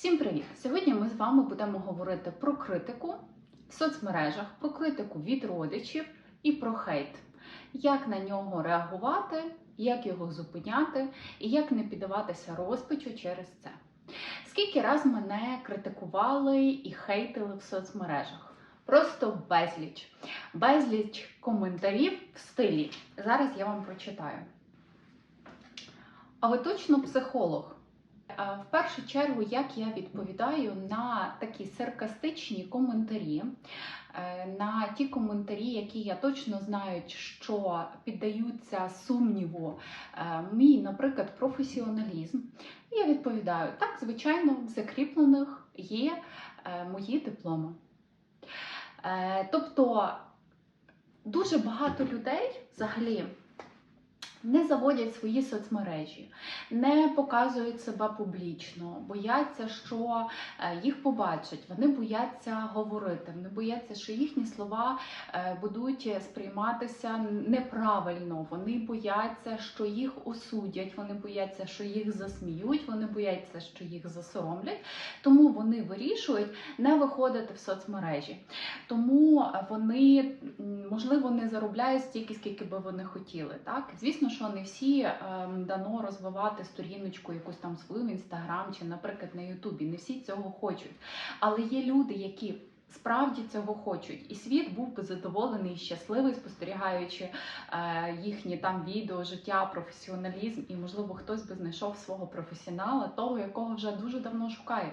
Всім привіт! Сьогодні ми з вами будемо говорити про критику в соцмережах, про критику від родичів і про хейт. Як на нього реагувати, як його зупиняти і як не піддаватися розпачу через це. Скільки раз мене критикували і хейтили в соцмережах? Просто безліч. Безліч коментарів в стилі. Зараз я вам прочитаю. А ви точно психолог? В першу чергу, як я відповідаю на такі саркастичні коментарі, е, на ті коментарі, які я точно знаю, що піддаються сумніву е, мій, наприклад, професіоналізм, я відповідаю: так, звичайно, в закріплених є е, мої дипломи. Тобто дуже багато людей взагалі не заводять свої соцмережі, не показують себе публічно, бояться, що е, їх побачать, вони бояться говорити, вони бояться, що їхні слова е, будуть сприйматися неправильно. Вони бояться, що їх осудять, вони бояться, що їх засміють, вони бояться, що їх засоромлять. Тому вони вирішують не виходити в соцмережі. Тому вони можливо не заробляють стільки, скільки би вони хотіли. Так, звісно, що не всі ем, дано розвивати сторіночку, якусь там свою в інстаграм чи, наприклад, на Ютубі. Не всі цього хочуть. Але є люди, які справді цього хочуть, і світ був би задоволений і щасливий, спостерігаючи е, їхні там відео, життя, професіоналізм, і можливо хтось би знайшов свого професіонала, того, якого вже дуже давно шукає.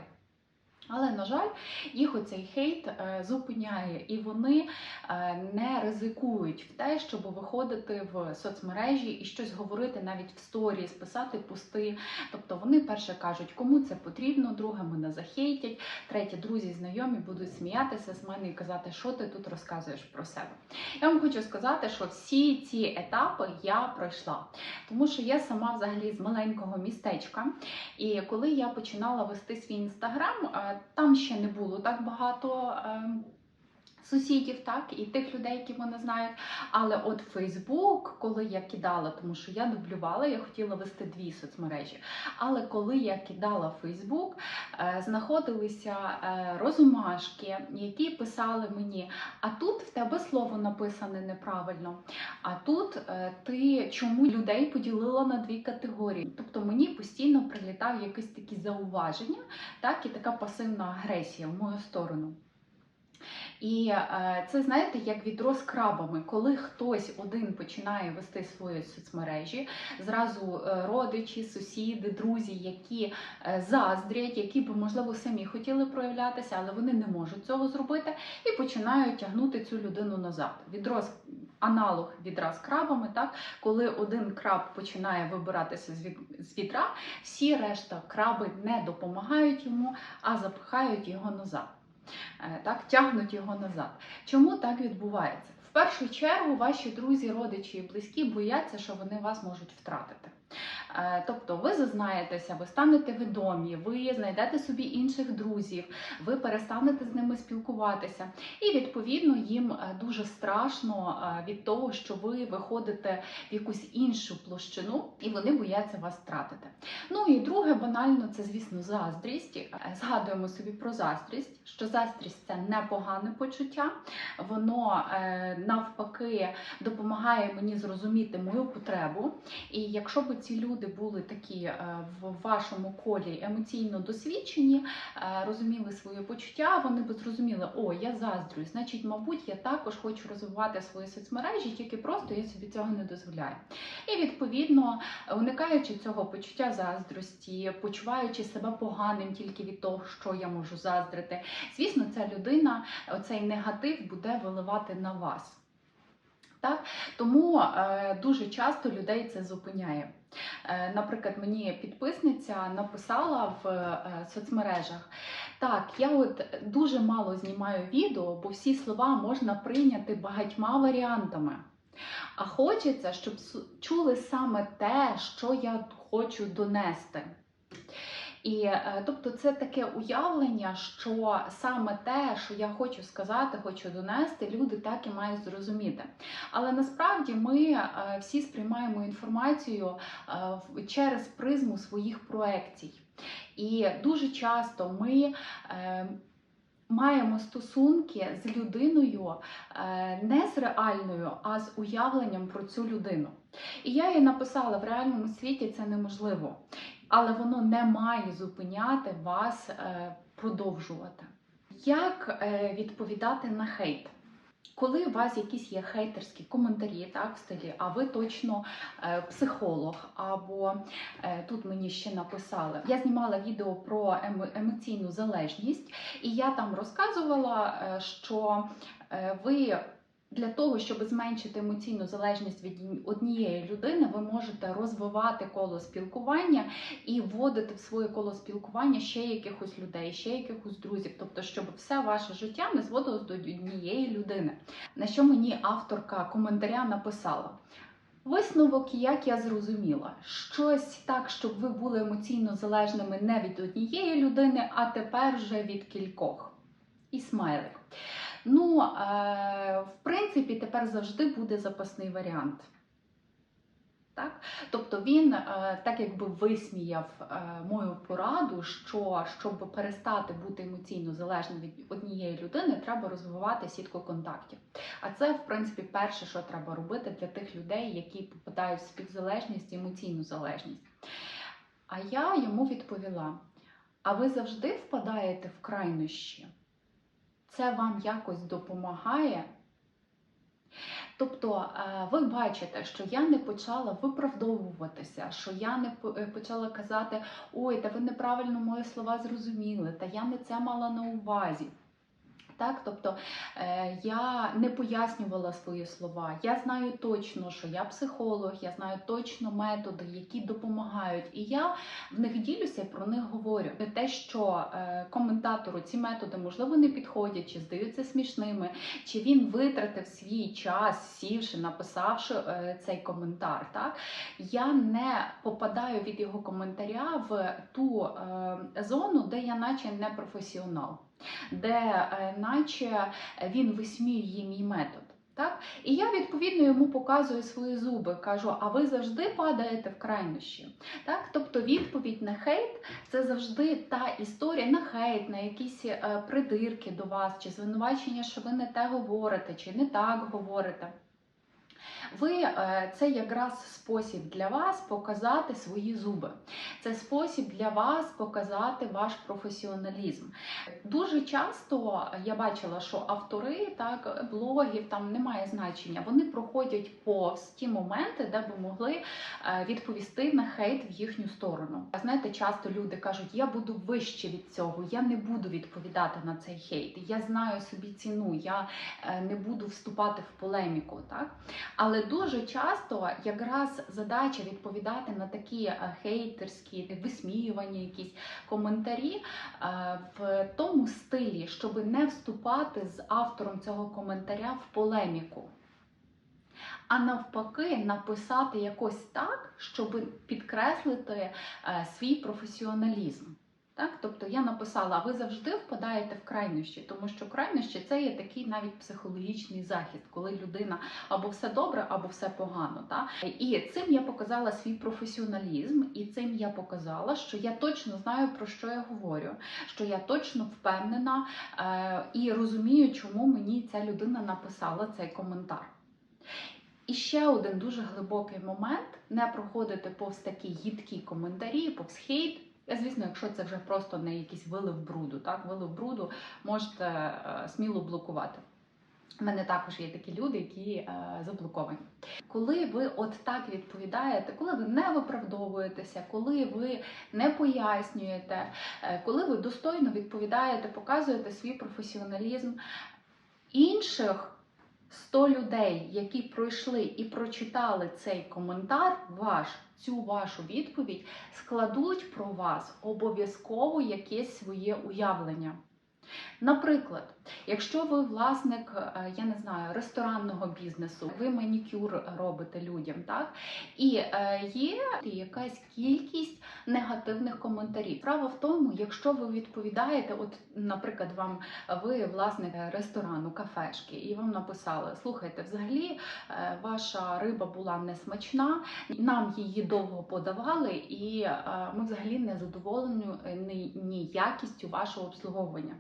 Але, на жаль, їх оцей хейт е, зупиняє, і вони е, не ризикують в те, щоб виходити в соцмережі і щось говорити навіть в сторіс, писати пости. Тобто вони перше кажуть, кому це потрібно, друге мене захейтять, третє, друзі, знайомі будуть сміятися з мене і казати, що ти тут розказуєш про себе. Я вам хочу сказати, що всі ці етапи я пройшла, тому що я сама взагалі з маленького містечка. І коли я починала вести свій інстаграм, там ще не було так багато. Сусідів, так, і тих людей, які мене знають. Але от Фейсбук, коли я кидала, тому що я дублювала, я хотіла вести дві соцмережі. Але коли я кидала Фейсбук, е, знаходилися е, розумашки, які писали мені: а тут в тебе слово написане неправильно. А тут е, ти чому людей поділила на дві категорії? Тобто мені постійно прилітав якісь такі зауваження, так, і така пасивна агресія в мою сторону. І е, це знаєте, як відро з крабами, коли хтось один починає вести свої соцмережі, зразу е, родичі, сусіди, друзі, які е, заздрять, які б можливо самі хотіли проявлятися, але вони не можуть цього зробити, і починають тягнути цю людину назад. Відро з аналог відра з крабами, так коли один краб починає вибиратися з від- з відра, всі решта краби не допомагають йому, а запихають його назад. Е, так, тягнуть його назад. Чому так відбувається? В першу чергу ваші друзі, родичі і близькі бояться, що вони вас можуть втратити. Е, Тобто ви зазнаєтеся, ви станете відомі, ви знайдете собі інших друзів, ви перестанете з ними спілкуватися. І відповідно їм е, дуже страшно е, від того, що ви виходите в якусь іншу площину, і вони бояться вас втратити. Ну і друге, банально, це, звісно, заздрість. Згадуємо собі про заздрість, що заздрість це непогане почуття, воно навпаки допомагає мені зрозуміти мою потребу. І якщо б ці люди були такі е, в вашому колі емоційно досвідчені, е, розуміли свої почуття, вони б зрозуміли, о, я заздрю, значить, мабуть, я також хочу розвивати свої соцмережі, тільки просто я собі цього не дозволяю. І відповідно, уникаючи цього почуття заздрості, почуваючи себе поганим тільки від того, що я можу заздрити, звісно, ця людина оцей негатив буде виливати на вас. Так? Тому е, дуже часто людей це зупиняє. Е, наприклад, мені підписниця написала в е, соцмережах: так, я от дуже мало знімаю відео, бо всі слова можна прийняти багатьма варіантами. А хочеться, щоб чули саме те, що я хочу донести. І е, тобто це таке уявлення, що саме те, що я хочу сказати, хочу донести, люди так і мають зрозуміти. Але насправді ми е, всі сприймаємо інформацію е, через призму своїх проекцій. І дуже часто ми маємо стосунки з людиною не з реальною, а з уявленням про цю людину. І я їй написала: в реальному світі це неможливо, але воно не має зупиняти вас е, продовжувати. Як е, відповідати на хейт? Коли у вас якісь є хейтерські коментарі, так, в стилі, а ви точно е, психолог, або е, тут мені ще написали, я знімала відео про емо- емоційну залежність, і я там розказувала, е, що ви для того, щоб зменшити емоційну залежність від однієї людини, ви можете розвивати коло спілкування і вводити в своє коло спілкування ще якихось людей, ще якихось друзів. Тобто, щоб все ваше життя не зводилось до однієї людини. На що мені авторка коментаря написала. Висновок, як я зрозуміла, щось так, щоб ви були емоційно залежними не від однієї людини, а тепер вже від кількох. І смайлик. Ну, е, в принципі, тепер завжди буде запасний варіант. Так? Тобто він е, так якби висміяв е, мою пораду, що щоб перестати бути емоційно залежним від однієї людини, треба розвивати сітку контактів. А це, в принципі, перше, що треба робити для тих людей, які попадають в співзалежність емоційну залежність. А я йому відповіла: а ви завжди впадаєте в крайнощі? Це вам якось допомагає? Тобто е, ви бачите, що я не почала виправдовуватися, що я не е, почала казати, ой, та ви неправильно мої слова зрозуміли, та я не це мала на увазі. Так, тобто е, я не пояснювала свої слова. Я знаю точно, що я психолог, я знаю точно методи, які допомагають, і я в них ділюся і про них говорю. Те, що е, коментатору ці методи можливо не підходять, чи здаються смішними, чи він витратив свій час, сівши, написавши е, цей коментар. Так я не попадаю від його коментаря в ту е, зону, де я наче не професіонал, де е, наче він висміює мій метод. Так? І я відповідно йому показую свої зуби, кажу: а ви завжди падаєте в крайнощі. Так? Тобто відповідь на хейт це завжди та історія на хейт, на якісь е, придирки до вас, чи звинувачення, що ви не те говорите, чи не так говорите. Ви е, це якраз спосіб для вас показати свої зуби. Це спосіб для вас показати ваш професіоналізм. Дуже часто я бачила, що автори так блогів там немає значення. Вони проходять повз ті моменти, де би могли е, відповісти на хейт в їхню сторону. Знаєте, часто люди кажуть, я буду вище від цього, я не буду відповідати на цей хейт. Я знаю собі ціну, я е, не буду вступати в полеміку. Так? Але дуже часто якраз задача відповідати на такі е, хейтерські висміювання, якісь коментарі е, в тому стилі, щоб не вступати з автором цього коментаря в полеміку. А навпаки, написати якось так, щоб підкреслити е, свій професіоналізм. Так? Тобто я написала, ви завжди впадаєте в крайнощі, тому що крайнощі це є такий навіть психологічний захист, коли людина або все добре, або все погано. Так? І цим я показала свій професіоналізм, і цим я показала, що я точно знаю, про що я говорю, що я точно впевнена е- і розумію, чому мені ця людина написала цей коментар. І ще один дуже глибокий момент не проходити повз такі їдкі коментарі, повз хейт. Звісно, якщо це вже просто не якийсь вилив бруду, так, вилив бруду можете е, сміло блокувати. У мене також є такі люди, які е, заблоковані. Коли ви от так відповідаєте, коли ви не виправдовуєтеся, коли ви не пояснюєте, е, коли ви достойно відповідаєте, показуєте свій професіоналізм інших 100 людей, які пройшли і прочитали цей коментар, ваш, цю вашу відповідь, складуть про вас обов'язково якесь своє уявлення. Наприклад, якщо ви власник, е, я не знаю, ресторанного бізнесу, ви манікюр робите людям, так і е, є якась кількість негативних коментарів. Справа в тому, якщо ви відповідаєте, от, наприклад, вам ви власник ресторану, кафешки, і вам написали: слухайте, взагалі е, ваша риба була несмачна, нам її довго подавали, і е, ми взагалі не задоволені е, ні, ні якістю вашого обслуговування.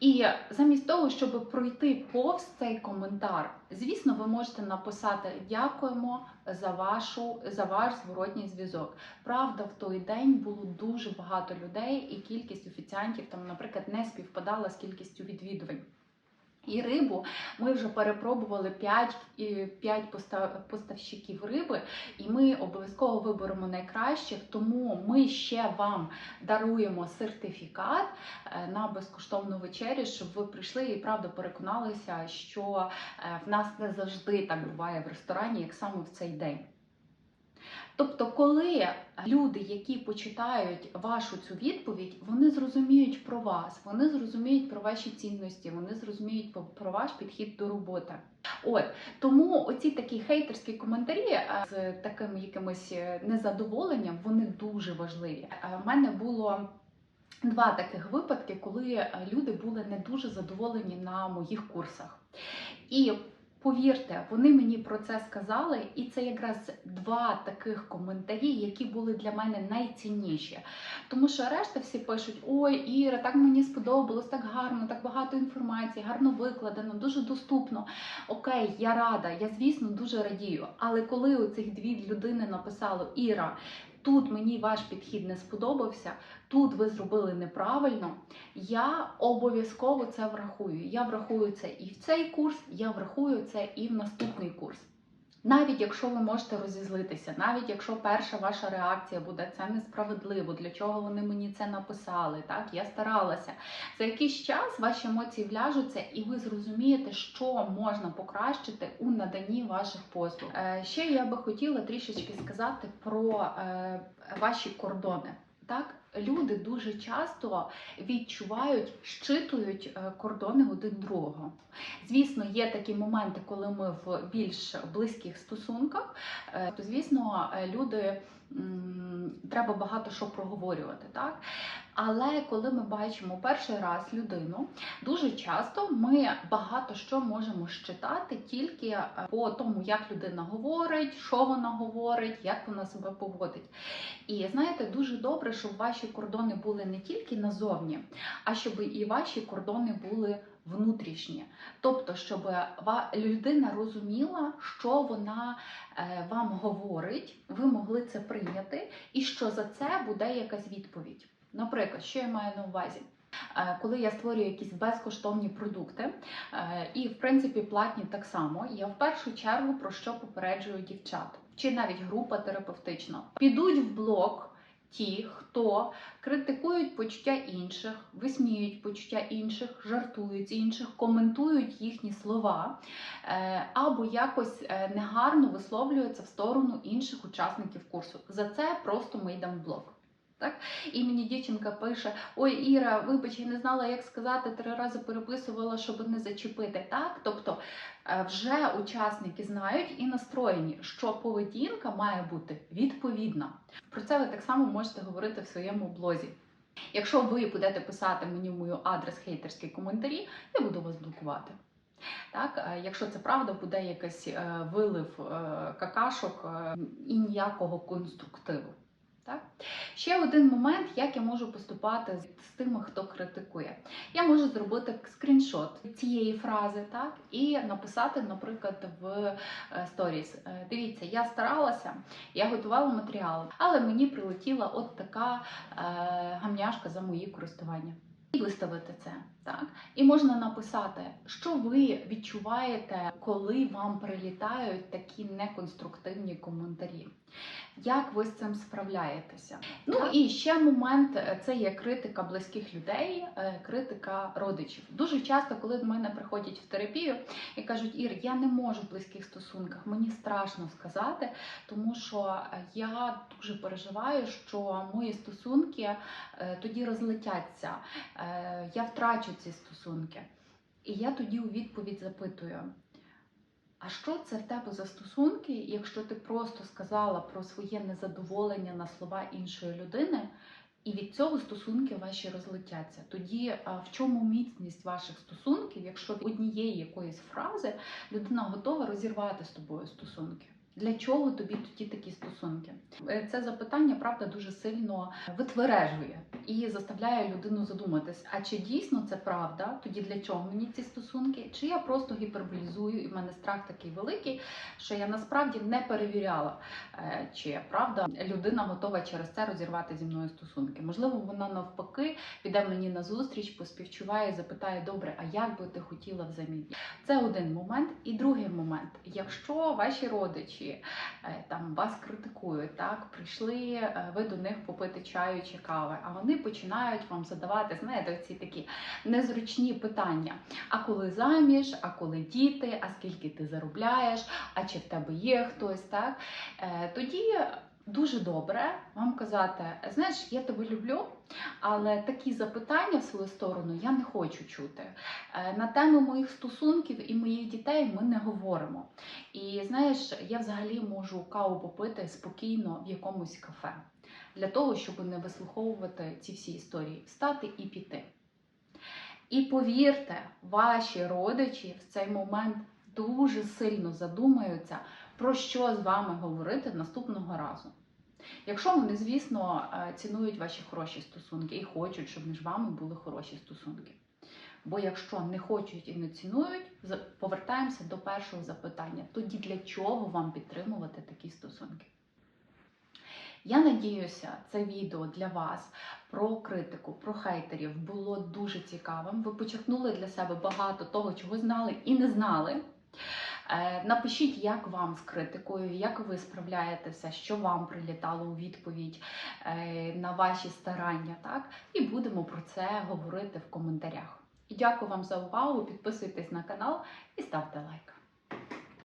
І замість того, щоб пройти повз цей коментар, звісно, ви можете написати дякуємо за вашу за ваш зворотній зв'язок. Правда, в той день було дуже багато людей, і кількість офіціантів там, наприклад, не співпадала з кількістю відвідувань. І рибу ми вже перепробували 5, 5 поставщиків риби, і ми обов'язково виберемо найкращих. Тому ми ще вам даруємо сертифікат е, на безкоштовну вечерю, щоб ви прийшли і правда переконалися, що е, в нас не завжди так буває в ресторані, як саме в цей день. Тобто, коли люди, які почитають вашу цю відповідь, вони зрозуміють про вас, вони зрозуміють про ваші цінності, вони зрозуміють про ваш підхід до роботи. От тому оці такі хейтерські коментарі е, з таким якимось е, незадоволенням, вони дуже важливі. У мене було. Два таких випадки, коли е, люди були не дуже задоволені на моїх курсах. І Повірте, вони мені про це сказали, і це якраз два таких коментарі, які були для мене найцінніші. Тому що решта всі пишуть: Ой, Іра, так мені сподобалось, так гарно, так багато інформації, гарно викладено, дуже доступно. Окей, я рада, я звісно дуже радію. Але коли у цих дві людини написало Іра, тут мені ваш підхід не сподобався, тут ви зробили неправильно, я обов'язково це врахую. Я врахую це і в цей курс, я врахую це і в наступний курс. Навіть якщо ви можете розізлитися, навіть якщо перша ваша реакція буде це несправедливо, для чого вони мені це написали, так я старалася. За якийсь час ваші емоції вляжуться, і ви зрозумієте, що можна покращити у наданні ваших послуг. Е, ще я би хотіла трішечки сказати про е, ваші кордони. Так, люди дуже часто відчувають, щитують е, кордони один другого. Звісно, є такі моменти, коли ми в більш близьких стосунках, е, то звісно, е, люди треба багато що проговорювати. так? Але коли ми бачимо перший раз людину, дуже часто ми багато що можемо щитати тільки е, по тому, як людина говорить, що вона говорить, як вона себе поводить. І знаєте, дуже добре, щоб ваші кордони були не тільки назовні, а щоб і ваші кордони були внутрішнє. Тобто, щоб людина розуміла, що вона е, вам говорить, ви могли це прийняти, і що за це буде якась відповідь. Наприклад, що я маю на увазі? Е, коли я створюю якісь безкоштовні продукти, е, і, в принципі, платні так само, я в першу чергу про що попереджую дівчат, чи навіть група терапевтична, підуть в блог ті, хто критикують почуття інших, висміюють почуття інших, жартують інших, коментують їхні слова е, або якось негарно висловлюються в сторону інших учасників курсу. За це просто ми йдемо в блок. Так? І мені дівчинка пише: Ой, Іра, вибач, я не знала, як сказати, три рази переписувала, щоб не зачепити. Так? Тобто е, вже учасники знають і настроєні, що поведінка має бути відповідна. Про це ви так само можете говорити в своєму блозі. Якщо ви будете писати мені в мою адрес хейтерські коментарі, я буду вас блокувати. Так, Якщо це правда, буде якийсь е, вилив е, какашок і ніякого конструктиву. Так? Ще один момент, як я можу поступати з тими, хто критикує. Я можу зробити скріншот цієї фрази, так, і написати, наприклад, в сторіс. Е, Дивіться, я старалася, я готувала матеріал, але мені прилетіла от така е, гамняшка за мої користування. І виставити це, так і можна написати, що ви відчуваєте, коли вам прилітають такі неконструктивні коментарі. Як ви з цим справляєтеся? Ну і ще момент е, це є критика близьких людей, е, критика родичів. Дуже часто, коли до мене приходять в терапію і кажуть, Ір, я не можу в близьких стосунках, мені страшно сказати, тому що е, я дуже переживаю, що мої стосунки тоді розлетяться, я втрачу ці стосунки. І я тоді у відповідь запитую. А що це в тебе за стосунки, якщо ти просто сказала про своє незадоволення на слова іншої людини, і від цього стосунки ваші розлетяться? Тоді в чому міцність ваших стосунків, якщо від однієї якоїсь фрази людина готова розірвати з тобою стосунки? Для чого тобі тоді такі стосунки? Е, Це запитання, правда, дуже сильно витвережує і заставляє людину задуматись, а чи дійсно це правда? Тоді для чого мені ці стосунки? Чи я просто гіперболізую, і в мене страх такий великий, що я насправді не перевіряла, е, чи правда людина готова через це розірвати зі мною стосунки. Можливо, вона навпаки піде мені на зустріч, поспівчуває, запитає, добре, а як би ти хотіла взамін? Це один момент. І другий момент, якщо ваші родичі е, там вас критикують, так прийшли е, ви до них попити чаю чи кави, а вони починають вам задавати, знаєте, ці такі незручні питання. А коли заміж, а коли діти, а скільки ти заробляєш, а чи в тебе є хтось, так? Е, тоді дуже добре вам казати, знаєш, я тебе люблю, але такі запитання в свою сторону я не хочу чути. Е, На тему моїх стосунків і моїх дітей ми не говоримо. І знаєш, я взагалі можу каву попити спокійно в якомусь кафе для того, щоб не вислуховувати ці всі історії, встати і піти. І повірте, ваші родичі в цей момент дуже сильно задумаються, про що з вами говорити наступного разу. Якщо вони, звісно, е, цінують ваші хороші стосунки і хочуть, щоб між вами були хороші стосунки. Бо якщо не хочуть і не цінують, повертаємося до першого запитання: тоді для чого вам підтримувати такі стосунки? Я надіюся, це відео для вас про критику, про хейтерів було дуже цікавим. Ви почерпнули для себе багато того, чого знали і не знали. Е, Напишіть, як вам з критикою, як ви справляєтеся, що вам прилітало у відповідь е, на ваші старання, так? І будемо про це говорити в коментарях. І дякую вам за увагу. Підписуйтесь на канал і ставте лайк.